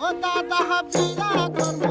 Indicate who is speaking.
Speaker 1: ও দাদা বিরা ধর্ম